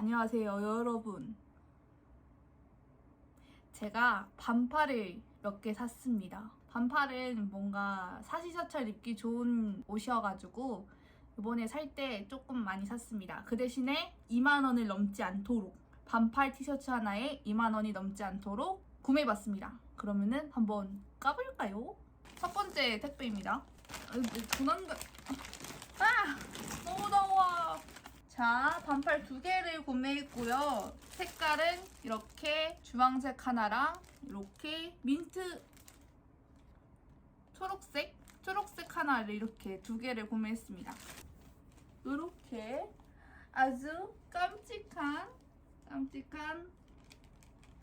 안녕하세요, 여러분. 제가 반팔을 몇 개 샀습니다. 반팔은 뭔가 사시사철 입기 좋은 옷이어가지고 이번에 살 때 조금 많이 샀습니다. 그 대신에 2만 원을 넘지 않도록 반팔 티셔츠 하나에 2만 원이 넘지 않도록 구매해봤습니다. 그러면은 한번 까볼까요? 첫 번째 택배입니다. 도난가 아 너무 더워. 자, 반팔 두 개를 구매했고요. 색깔은 이렇게 주황색 하나랑 이렇게 민트 초록색? 초록색 하나를 이렇게 두 개를 구매했습니다. 이렇게 아주 깜찍한 깜찍한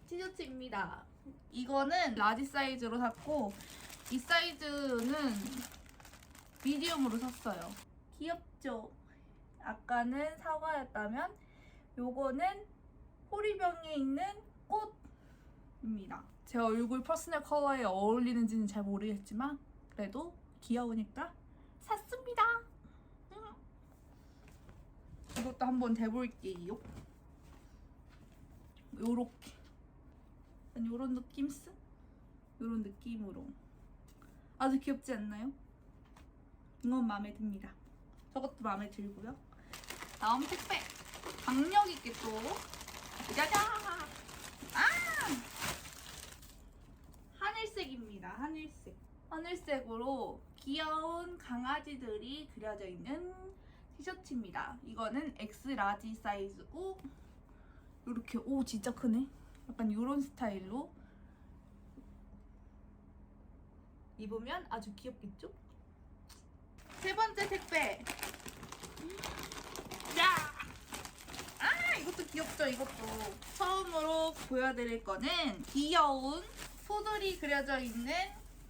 티셔츠입니다. 이거는 라지 사이즈로 샀고 이 사이즈는 미디움으로 샀어요. 귀엽죠? 아까는 사과였다면 요거는 호리병에 있는 꽃입니다. 제 얼굴 퍼스널 컬러에 어울리는지는 잘 모르겠지만 그래도 귀여우니까 샀습니다. 음. 이것도 한번 대볼게요. 요렇게 요런 느낌스? 요런 느낌으로 아주 귀엽지 않나요? 이건 마음에 듭니다. 저것도 마음에 들고요. 다음 택배 강력 있게 또 짜잔! 아! 하늘색입니다. 하늘색. 하늘색으로 귀여운 강아지들이 그려져 있는 티셔츠입니다. 이거는 X 라지 사이즈고 이렇게 오 진짜 크네. 약간 이런 스타일로 입으면 아주 귀엽겠죠? 세 번째 택배. 귀엽죠, 이것도. 처음으로 보여드릴 거는 귀여운 소들이 그려져 있는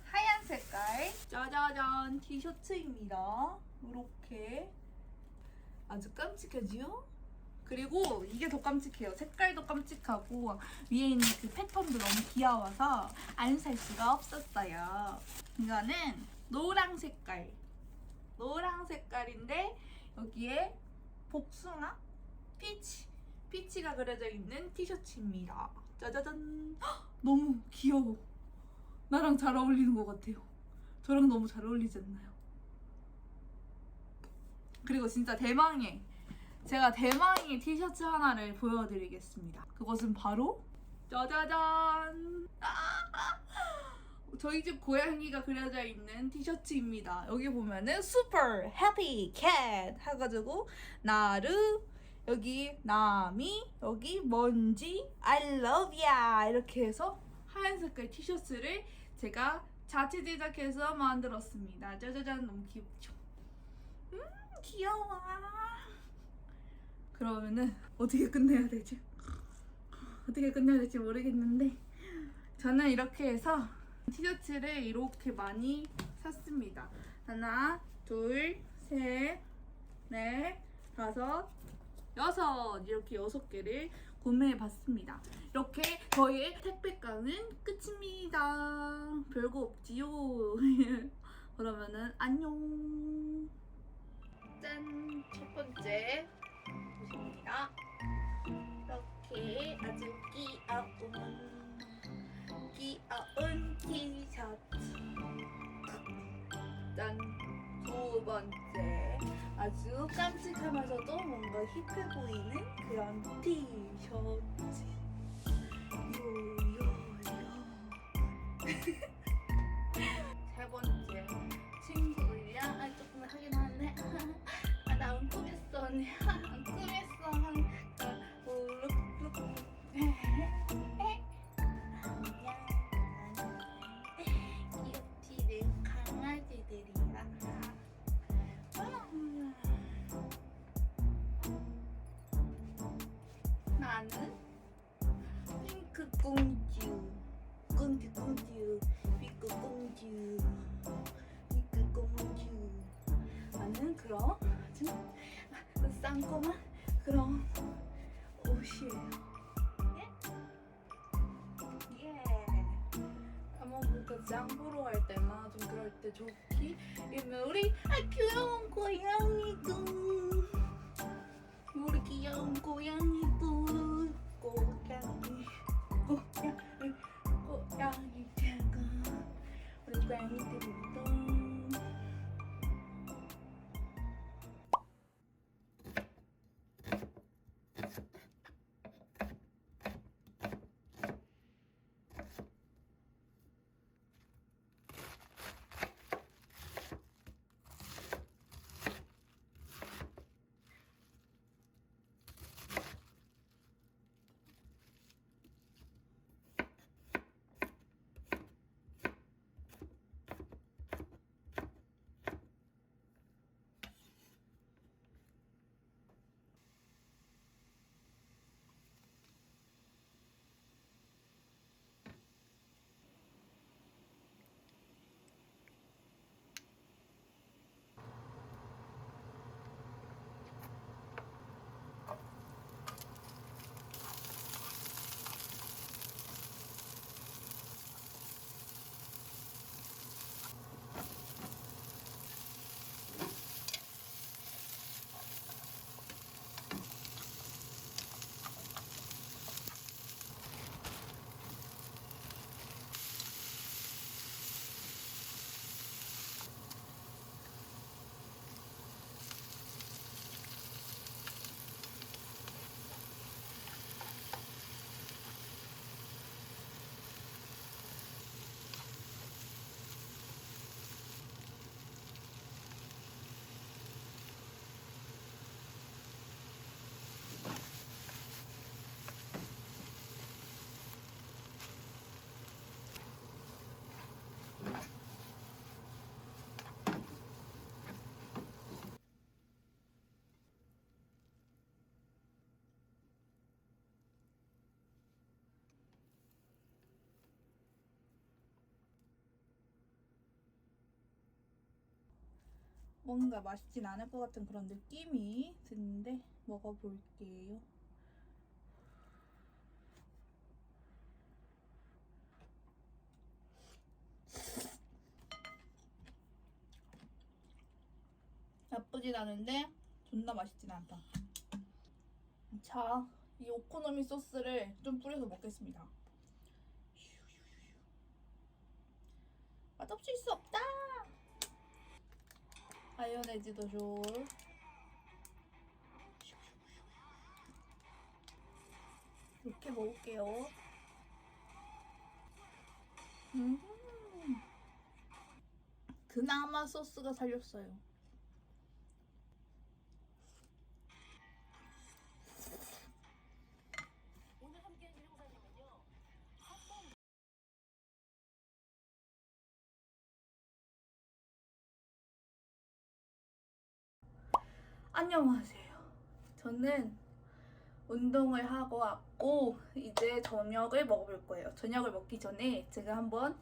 하얀 색깔 짜자잔 티셔츠입니다. 이렇게 아주 깜찍하지요? 그리고 이게 더 깜찍해요. 색깔도 깜찍하고 위에 있는 그 패턴도 너무 귀여워서 안 살 수가 없었어요. 이거는 노랑 색깔. 노랑 색깔인데 여기에 복숭아, 피치, 피치가 그려져 있는 티셔츠입니다. 짜자잔. 헉, 너무 귀여워. 나랑 잘 어울리는 것 같아요. 저랑 너무 잘 어울리지 않나요? 그리고 진짜 대망의 제가 대망의 티셔츠 하나를 보여드리겠습니다. 그것은 바로 짜자잔! 저희 집 고양이가 그려져 있는 티셔츠입니다. 여기 보면은 super happy cat 해가지고 나루 여기 나미 여기 먼지 I love ya 이렇게 해서 하얀 색깔 티셔츠를 제가 자체 제작해서 만들었습니다. 짜자잔 너무 귀엽죠? 음 귀여워. 그러면은 어떻게 끝내야 되지? 어떻게 끝내야 될지 모르겠는데 저는 이렇게 해서 티셔츠를 이렇게 많이 샀습니다. 하나, 둘, 셋, 넷, 다섯, 여섯 이렇게 여섯 개를 구매해 봤습니다. 이렇게 저희의 택배가는 끝입니다. 별거 없지요. 그러면은 안녕. 짠! 첫 번째 보십니다. 이렇게 아주 귀여운 귀여운 티셔츠 짠! 두 번째 아주 깜찍하면서도 뭔가 힙해 보이는 그런 티셔츠. 요요요 않고만 그런 옷이에요. 예? 예. 아마 뭔가 짱 보러 갈 때나 좀 그럴 때 좋기? 이면 우리 아 귀여운 고양이도. 우리 귀여운 고양이도. 고양이. 고양이. 고양이 제가. 우리 고양이들도 뭔가 맛있진 않을 것 같은 그런 느낌이 드는데 먹어볼게요. 나쁘진 않은데 존나 맛있진 않다. 자, 이 오코노미 소스를 좀 뿌려서 먹겠습니다. 맛없을 수 없다. 마요네즈도 줘. 이렇게 먹을게요. 음. 그나마 소스가 살렸어요. 안녕하세요. 저는 운동을 하고 왔고 이제 저녁을 먹어볼 거예요. 저녁을 먹기 전에 제가 한번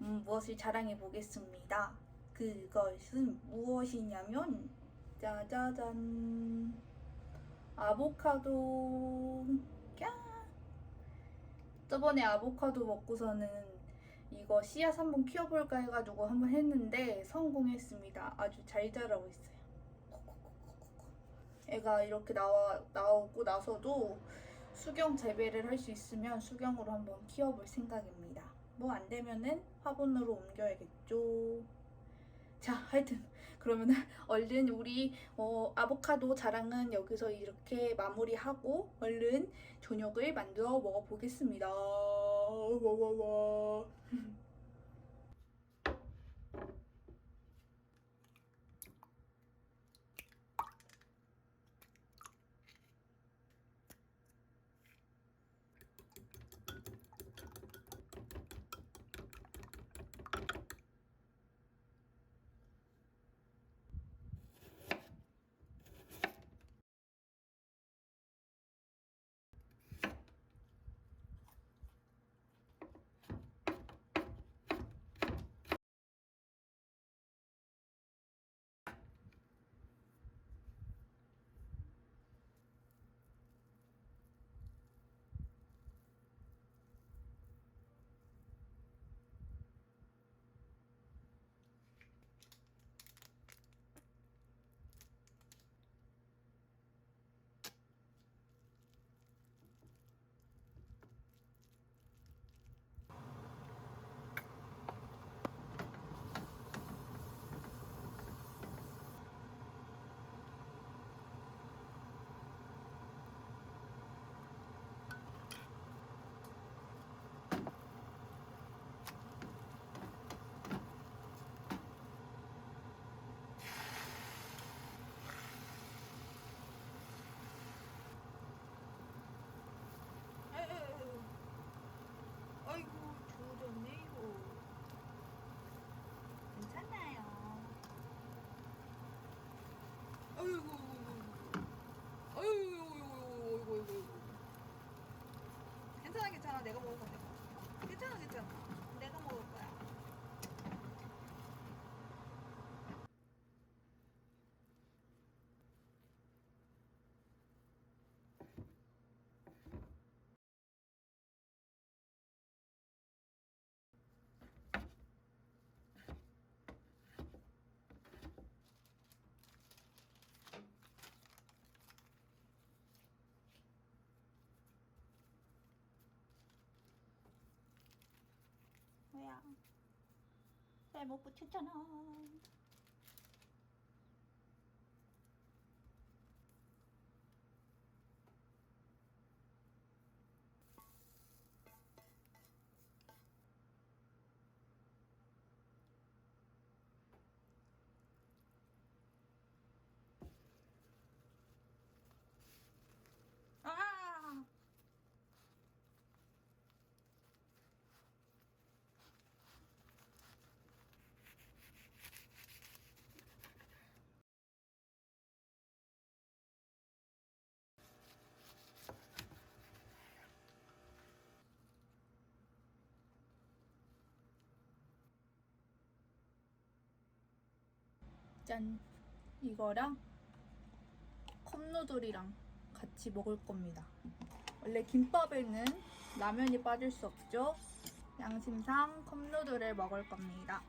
음, 무엇을 자랑해 보겠습니다. 그것은 무엇이냐면 짜자잔 아보카도 꺄 저번에 아보카도 먹고서는 이거 씨앗 한번 키워볼까 해가지고 한번 했는데 성공했습니다. 아주 잘 자라고 있어요. 애가 이렇게 나와 나오고 나서도 수경 재배를 할 수 있으면 수경으로 한번 키워볼 생각입니다. 뭐 안 되면은 화분으로 옮겨야겠죠. 자, 하여튼 그러면은 얼른 우리 어, 아보카도 자랑은 여기서 이렇게 마무리하고 얼른 저녁을 만들어 먹어보겠습니다. 와와와. 잘못 붙였잖아. 아! 짠! 이거랑 컵누들이랑 같이 먹을 겁니다. 원래 김밥에는 라면이 빠질 수 없죠. 양심상 컵누들을 먹을 겁니다.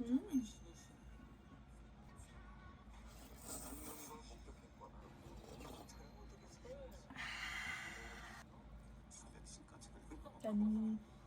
음. 짠.